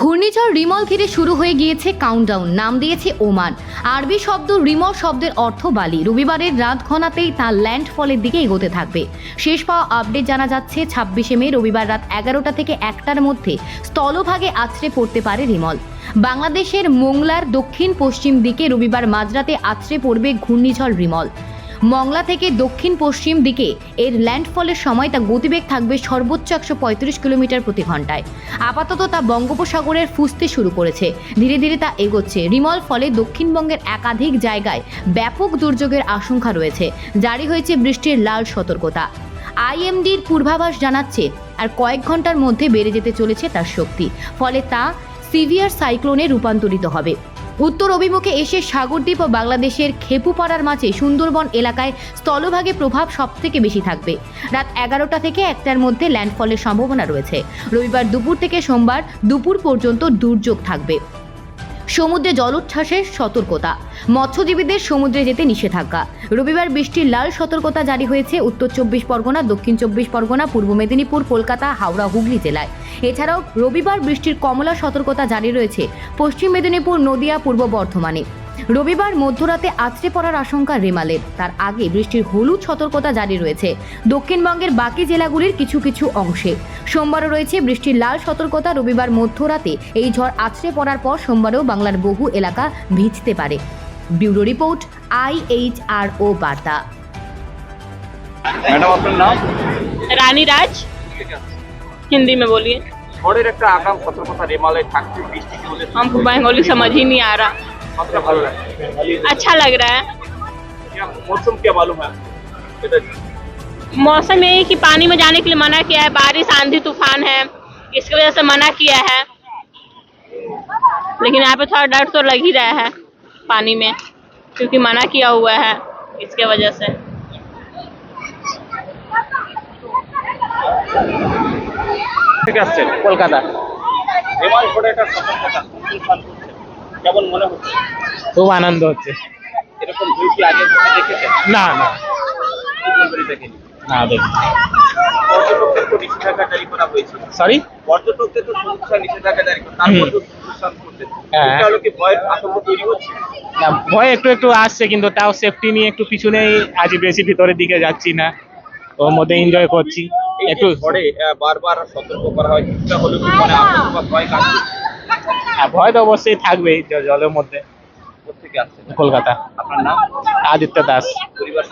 ঘূর্ণিঝড় রিমল ঘিরে শুরু হয়ে গিয়েছে কাউন্টডাউন নাম দিয়েছে ওমান। আরবি শব্দ রিমল শব্দের অর্থ বালি। রবিবারের রাত ঘনাতেই তা ল্যান্ডফলের দিকে এগোতে থাকবে। শেষ পাওয়া আপডেট জানা যাচ্ছে, ছাব্বিশে মে, রবিবার রাত এগারোটা থেকে একটার মধ্যে স্থলভাগে আছড়ে পড়তে পারে রিমল। বাংলাদেশের মোংলার দক্ষিণ পশ্চিম দিকে রবিবার মাঝরাতে আছড়ে পড়বে ঘূর্ণিঝড় রিমল। মংলা থেকে দক্ষিণ পশ্চিম দিকে এর ল্যান্ডফলের সময় তা গতিবেগ থাকবে সর্বোচ্চ একশো পঁয়ত্রিশ কিলোমিটার প্রতি ঘন্টায়। আপাতত তা বঙ্গোপসাগরের ফুসতে শুরু করেছে। ধীরে ধীরে তা এগোচ্ছে। রিমল ফলে দক্ষিণবঙ্গের একাধিক জায়গায় ব্যাপক দুর্যোগের আশঙ্কা রয়েছে। জারি হয়েছে বৃষ্টির লাল সতর্কতা। আইএমডির পূর্বাভাস জানাচ্ছে, আর কয়েক ঘণ্টার মধ্যে বেড়ে যেতে চলেছে তার শক্তি। ফলে তা সিভিয়ার সাইক্লোনে রূপান্তরিত হবে। উত্তর অভিমুখে এসে সাগরদ্বীপ ও বাংলাদেশের খেপুপাড়ার মাঝে সুন্দরবন এলাকায় স্থলভাগে প্রভাব সবথেকে বেশি থাকবে। রাত এগারোটা থেকে একটার মধ্যে ল্যান্ডফলের সম্ভাবনা রয়েছে। রবিবার দুপুর থেকে সোমবার দুপুর পর্যন্ত দুর্যোগ থাকবে। সমুদ্রে জলোচ্ছ্বাসের সতর্কতা। মৎস্যজীবীদের সমুদ্রে যেতে নিষেধাজ্ঞা। রবিবার বৃষ্টির লাল সতর্কতা জারি হয়েছে উত্তর চব্বিশ পরগনা, দক্ষিণ চব্বিশ পরগনা, পূর্ব মেদিনীপুর, কলকাতা, হাওড়া, হুগলি জেলায়। এছাড়াও রবিবার বৃষ্টির কমলা সতর্কতা জারি রয়েছে পশ্চিম মেদিনীপুর, নদিয়া, পূর্ব বর্ধমানে। রবিবার মধ্যরাতে আছড়ে পড়ার আশঙ্কা রেমালের তার আগে বৃষ্টির হলুদ সতর্কতা জারি রয়েছে দক্ষিণবঙ্গের বাকি জেলাগুলির কিছু কিছু অংশে সোমবারও রয়েছে বৃষ্টির লাল সতর্কতা রবিবার মধ্যরাতে এই ঝড় আছড়ে পড়ার পর সোমবারেও বাংলার বহু এলাকা ভিজতে পারে ব্যুরো রিপোর্ট আইএইচআরও বার্তা ম্যাডাম আপনার নাম रानी राज हिंदी में बोलिए ঝড়ের একটা আগাম সতর্কতা রেমালে থাকছে বৃষ্টি কি হলে हमको बंगाली समझ ही नहीं आ रहा কতটা ভালো লাগে अच्छा लग रहा है क्या मौसम क्या मालूम है इधर मौसम यही कि पानी में जाने के लिए मना किया है बारिश आंधी तूफान है इसकी वजह से मना किया है लेकिन यहाँ पे थोड़ा डर तो लग ही रहा है पानी में क्योंकि मना किया हुआ है इसके वजह से থেকে আসছেন কলকাতা কেমন মনে হচ্ছে? খুব আনন্দ হচ্ছে। এরকম ভিউ কি আগে দেখেছেন? না দেখি। সরি পর্যটকদের তো সমস্যা নিষেধাজ্ঞা জারি করা তারপর হ্যাঁ। না ভয় একটু একটু আসছে কিন্তু তাও সেফটি নিয়ে একটু পিছনেই আজ বেশি ভিতরের দিকে যাচ্ছি না। ওর মধ্যে এনজয় করছি। একটু বারবার সতর্ক করা হয় কিছুটা হলেও কি আতঙ্ক ভয় কাজ হ্যাঁ, ভয় তো অবশ্যই থাকবেই জলের মধ্যে। কলকাতা। আপনার নাম? আদিত্য দাস। পরিবার